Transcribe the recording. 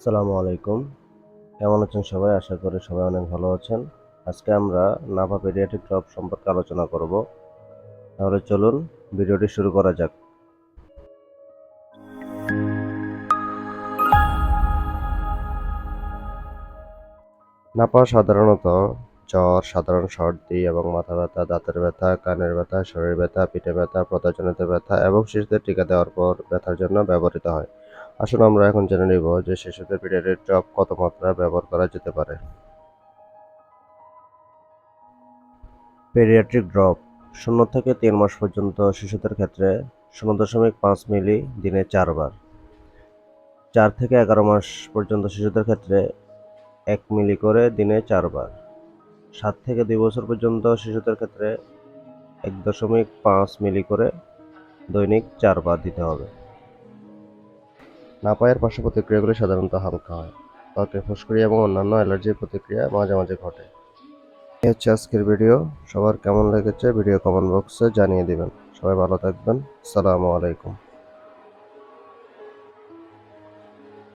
আসসালামু আলাইকুম। কেমন আছেন সবাই? আশা করি সবাই অনেক ভালো আছেন। আজকে আমরা নাভা পেডিয়াট্রিক ড্রপ সম্পর্কে আলোচনা করব। তাহলে চলুন ভিডিওটি শুরু করা যাক। নাপা সাধারণত জ্বর, সাধারণ সর্দি এবং মাথা ব্যথা, দাঁতের ব্যথা, কানের ব্যথা, শরীর ব্যথা, পিঠে ব্যথা প্রদাজনিত ব্যথা এবং শিশুদের টিকা দেওয়ার পর ব্যথার জন্য ব্যবহৃত হয়। আসুন আমরা এখন জেনে নিব যে শিশুদের পিডিয়াট্রিক ড্রপ কত মাত্রায় ব্যবহার করা যেতে পারে। পেডিয়াট্রিক ড্রপ শূন্য থেকে তিন মাস পর্যন্ত শিশুদের ক্ষেত্রে শূন্য দশমিক পাঁচ মিলি দিনে চারবার। চার থেকে এগারো মাস পর্যন্ত শিশুদের ক্ষেত্রে এক মিলি করে দিনে চারবার। সাত থেকে দুই বছর পর্যন্ত শিশুদের ক্ষেত্রে এক দশমিক পাঁচ মিলি করে দৈনিক চারবার দিতে হবে। নাপায়ের পার্শ্ব প্রতিক্রিয়াগুলি সাধারণত হালকা হয়। ত্বকে ফুসকুড়ি এবং অন্যান্য অ্যালার্জির প্রতিক্রিয়া মাঝে মাঝে ঘটে। এই হচ্ছে আজকের ভিডিও। সবার কেমন লেগেছে ভিডিও কমেন্ট বক্সে জানিয়ে দিবেন। সবাই ভালো থাকবেন। আসসালামু আলাইকুম।